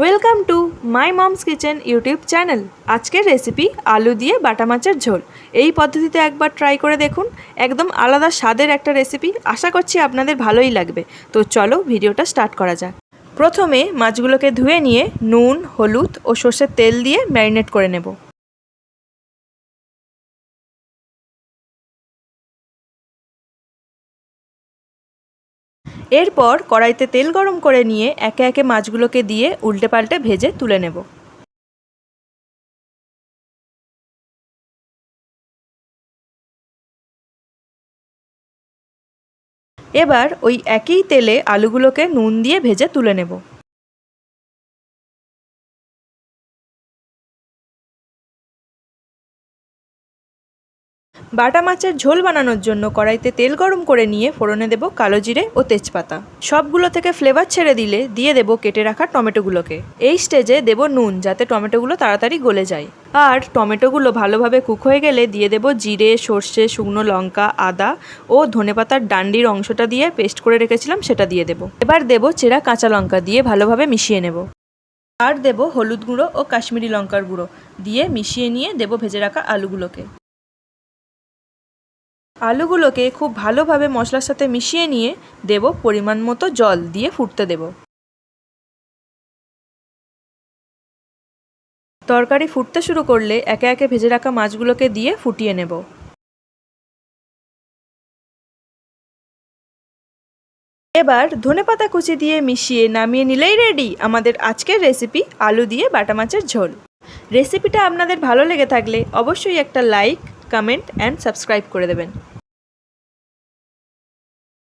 Welcome to my mom's kitchen YouTube channel আজকের recipe আলু দিয়ে বাটা মাছের ঝোল। এই পদ্ধতিতে একবার ট্রাই করে দেখুন। একদম আলাদা স্বাদের একটা রেসিপি আশা করছি আপনাদের ভালোই লাগবে। তো চলো ভিডিওটা স্টার্ট করা যাক। প্রথমে মাছগুলোকে ধুয়ে নিয়ে নুন, হলুদ ও সর্ষের তেল দিয়ে ম্যারিনেট করে নেব। এরপর কড়াইতে তেল গরম করে নিয়ে একে একে মাছগুলোকে দিয়ে উল্টে পাল্টে ভেজে তুলে নেব। এবার ওই একই তেলে আলুগুলোকে নুন দিয়ে ভেজে তুলে নেব। বাটা মাছের ঝোল বানানোর জন্য কড়াইতে তেল গরম করে নিয়ে ফোড়নে দেব কালো জিরে ও তেজপাতা। সবগুলো থেকে ফ্লেভার ছেড়ে দিলে দিয়ে দেব কেটে রাখা টমেটোগুলোকে। এই স্টেজে দেব নুন, যাতে টমেটোগুলো তাড়াতাড়ি গলে যায়। আর টমেটোগুলো ভালোভাবে কুক হয়ে গেলে দিয়ে দেব জিরে, সর্ষে, শুকনো লঙ্কা, আদা ও ধনেপাতার ডান্ডির অংশটা দিয়ে পেস্ট করে রেখেছিলাম, সেটা দিয়ে দেব। এবার দেব চেরা কাঁচা লঙ্কা দিয়ে ভালোভাবে মিশিয়ে নেব। আর দেব হলুদ গুঁড়ো ও কাশ্মীরি লঙ্কার গুঁড়ো দিয়ে মিশিয়ে নিয়ে দেব ভেজে রাখা আলুগুলোকে। আলুগুলোকে খুব ভালোভাবে মশলার সাথে মিশিয়ে নিয়ে দেব পরিমাণ মতো জল দিয়ে ফুটতে দেব। তরকারি ফুটতে শুরু করলে একে একে ভেজে রাখা মাছগুলোকে দিয়ে ফুটিয়ে নেব। এবার ধনেপাতা কুচি দিয়ে মিশিয়ে নামিয়ে নিলেই রেডি আমাদের আজকের রেসিপি আলু দিয়ে বাটা মাছের ঝোল। রেসিপিটা আপনাদের ভালো লেগে থাকলে অবশ্যই একটা লাইক কমেন্ট অ্যান্ড সাবস্ক্রাইব করে দেবেন।